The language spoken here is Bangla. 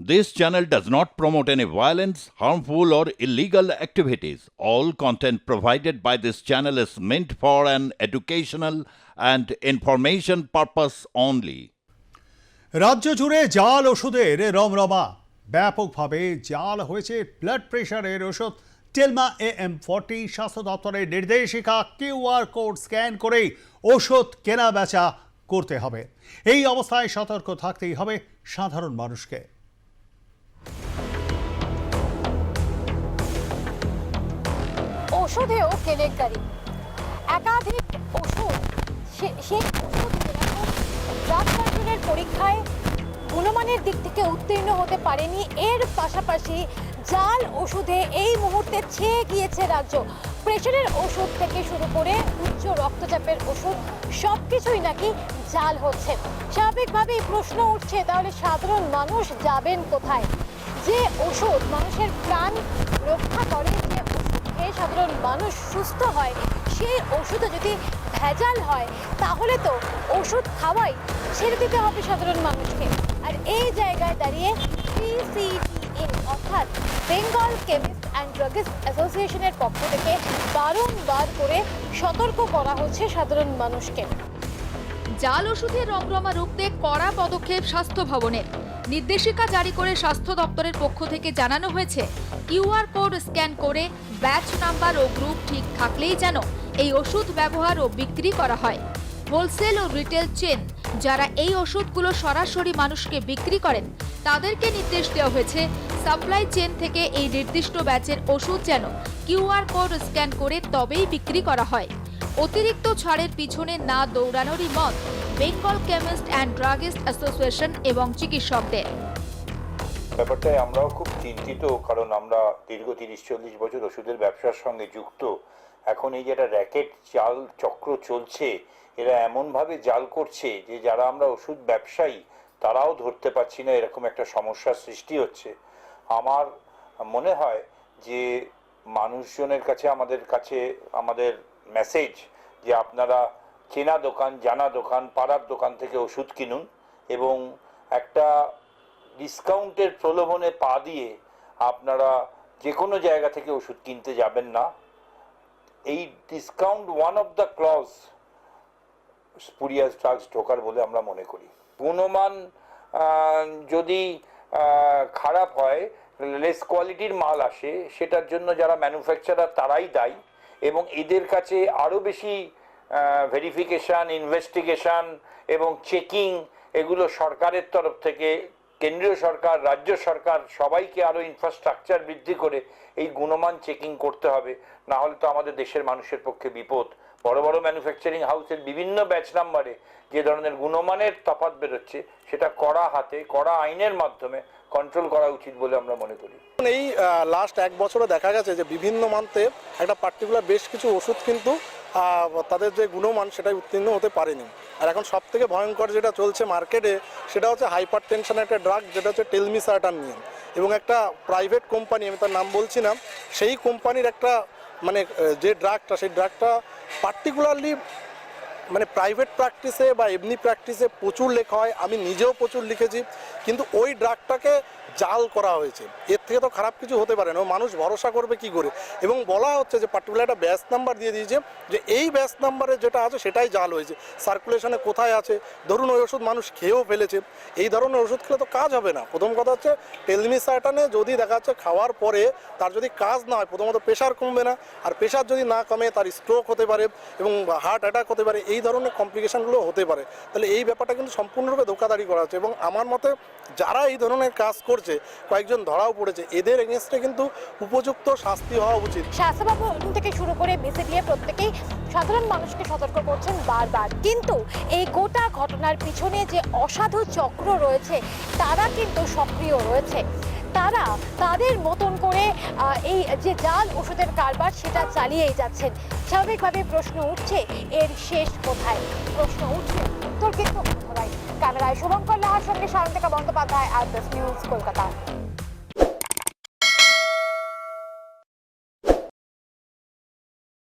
This channel does not promote any violence, harmful, or illegal activities. All content provided by this channel is meant for an educational and information purpose only. রাজ্য জুড়ে জাল ওষুধের রমরমা ব্যাপকভাবে জাল হয়েছে ব্লাড প্রেশারের ওষুধ টেলমা এ এম ফর্টি স্বাস্থ্য দপ্তরের নির্দেশিকা কিউআর কোড স্ক্যান করেই ওষুধ কেনা বেচা করতে হবে এই অবস্থায় সতর্ক থাকতেই হবে সাধারণ মানুষকে ওষুধেও কেলেঙ্কারি। একাধিক ওষুধ সেই ওষুধ ড্রাগ পরীক্ষায় গুণমানের দিক থেকে উত্তীর্ণ হতে পারেনি। এর পাশাপাশি জাল ওষুধে এই মুহূর্তে ছেয়ে গিয়েছে রাজ্য। প্রেশারের ওষুধ থেকে শুরু করে উচ্চ রক্তচাপের ওষুধ সব কিছুই নাকি জাল হচ্ছে। স্বাভাবিকভাবেই প্রশ্ন উঠছে, তাহলে সাধারণ মানুষ যাবেন কোথায়? যে ওষুধ মানুষের প্রাণ রক্ষা করে যে ওষুধ খেয়ে সাধারণ মানুষ সুস্থ হয়, সেই ওষুধে যদি ভেজাল হয়, তাহলে তো ওষুধ খাওয়াই ছেড়ে দিতে হবে সাধারণ মানুষকে। আর এই জায়গায় দাঁড়িয়ে পিসিটিএ অর্থাৎ বেঙ্গল কেমিস্ট অ্যান্ড ড্রাগিস্ট অ্যাসোসিয়েশনের পক্ষ থেকে বারংবার করে সতর্ক করা হচ্ছে সাধারণ মানুষকে। জাল ওষুধের রমরমা রুখতে কড়া পদক্ষেপ স্বাস্থ্য ভবনের। নির্দেশিকা জারি করে স্বাস্থ্য দপ্তরের পক্ষ থেকে জানানো হয়েছে কিউআর কোড স্ক্যান করে ব্যাচ নাম্বার ও গ্রুপ ঠিক থাকলেই যেন এই ওষুধ ব্যবহার ও বিক্রি করা হয়। হোলসেল ও রিটেল চেন যারা এই ওষুধগুলো সরাসরি মানুষকে বিক্রি করেন, তাদেরকে নির্দেশ দেওয়া হয়েছে, সাপ্লাই চেন থেকে এই নির্দিষ্ট ব্যাচের ওষুধ যেন কিউআর কোড স্ক্যান করে তবেই বিক্রি করা হয়। অতিরিক্ত ছাড়ের পিছনে না দৌড়ানোরই মত Bengal chemist and druggist association এবং চিকিৎসকদের। ব্যাপারটায় আমরাও খুব চিন্তিত, কারণ আমরা দীর্ঘ তিরিশ চল্লিশ বছর ওষুধের ব্যবসার সঙ্গে যুক্ত। এখন এই যে একটা র্যাকেট জাল চক্র চলছে, এরা এমনভাবে জাল করছে যে যারা আমরা ওষুধ ব্যবসায়ী, তারাও ধরতে পারছি না, এরকম একটা সমস্যার সৃষ্টি হচ্ছে। আমার মনে হয় যে মানুষজনের কাছে, আমাদের কাছে, আমাদের মেসেজ যে আপনারা চেনা দোকান, জানা দোকান, পাড়ার দোকান থেকে ওষুধ কিনুন এবং একটা ডিসকাউন্টের প্রলোভনে পা দিয়ে আপনারা যে কোনো জায়গা থেকে ওষুধ কিনতে যাবেন না। এই discount one of the clause spurious drugs ঢোকার বলে আমরা মনে করি। গুণমান যদি খারাপ হয় লেস কোয়ালিটির মাল আসে, সেটার জন্য যারা ম্যানুফ্যাকচারার তারাই দায়ী এবং এদের কাছে আরও বেশি ভেরিফিকেশান ইনভেস্টিগেশন এবং চেকিং এগুলো সরকারের তরফ থেকে, কেন্দ্রীয় সরকার, রাজ্য সরকার সবাইকে আরও ইনফ্রাস্ট্রাকচার বৃদ্ধি করে এই গুণমান চেকিং করতে হবে। না হলে তো আমাদের দেশের মানুষের পক্ষে বিপদ। বড় বড় ম্যানুফ্যাকচারিং হাউসের বিভিন্ন ব্যাচ নাম্বারে যে ধরনের গুণমানের তফাৎ বেরোচ্ছে, সেটা কড়া হাতে, কড়া আইনের মাধ্যমে কন্ট্রোল করা উচিত বলে আমরা মনে করি। এই লাস্ট এক বছরে দেখা গেছে যে বিভিন্ন মান্থে একটা পার্টিকুলার বেশ কিছু ওষুধ কিন্তু তাদের যে গুণমান সেটাই উত্তীর্ণ হতে পারেনি। আর এখন সব থেকে ভয়ঙ্কর যেটা চলছে মার্কেটে, সেটা হচ্ছে হাইপার টেনশনের একটা ড্রাগ, যেটা হচ্ছে টেলমিসার্টান নিয়ে। এবং একটা প্রাইভেট কোম্পানি, আমি তার নাম বলছি না, সেই কোম্পানির একটা মানে যে ড্রাগটা, সেই ড্রাগটা পার্টিকুলারলি মানে প্রাইভেট প্র্যাকটিসে বা এমনি প্র্যাকটিসে প্রচুর লেখা হয়, আমি নিজেও প্রচুর লিখেছি, কিন্তু ওই ড্রাগটাকে জাল করা হয়েছে। এর থেকে তো খারাপ কিছু হতে পারে না মানুষ ভরসা করবে কি করে? এবং বলা হচ্ছে যে পার্টিকুলার একটা ব্যাস নাম্বার দিয়ে দিয়েছে, যে এই ব্যাস নাম্বারে যেটা আছে সেটাই জাল হয়েছে। সার্কুলেশনে কোথায় আছে? ধরুন ওই ওষুধ মানুষ খেয়েও ফেলেছে। এই ধরনের ওষুধ খেলে তো কাজ হবে না। প্রথম কথা হচ্ছে টেলমিসার্টানে যদি দেখা যাচ্ছে খাওয়ার পরে তার যদি কাজ না হয়, প্রথমত প্রেশার কমবে না, আর প্রেশার যদি না কমে তার স্ট্রোক হতে পারে এবং হার্ট অ্যাটাক হতে পারে, এই ধরনের কমপ্লিকেশনগুলো হতে পারে। তাহলে এই ব্যাপারটা কিন্তু সম্পূর্ণরূপে ধোকাধাড়ি করা হচ্ছে এবং আমার মতে যারা এই ধরনের কাজ করছে, কয়েকজন ধরাও পড়েছে, এদের এগেনস্টে কিন্তু উপযুক্ত শাস্তি হওয়া উচিত। স্বাস্থ্য ভবন থেকে শুরু করে বেঁচে বিসিডিএ প্রত্যেকেই সাধারণ মানুষকে সতর্ক করছেন বারবার। কিন্তু এই গোটা ঘটনার পিছনে যে অসাধু চক্র রয়েছে, তারা কিন্তু সক্রিয় রয়েছে। তারা তাদের মতন করে এই যে জাল ওষুধের কারবার সেটা চালিয়েই যাচ্ছেন। স্বাভাবিকভাবে প্রশ্ন উঠছে, এর শেষ কোথায়? প্রশ্ন উঠছে তোর কিন্তু ক্যামেরায় শুভঙ্কর লাহার সঙ্গে সায়ন্তিকা বন্দ্যোপাধ্যায় আর দ্য নিউজ, কলকাতা।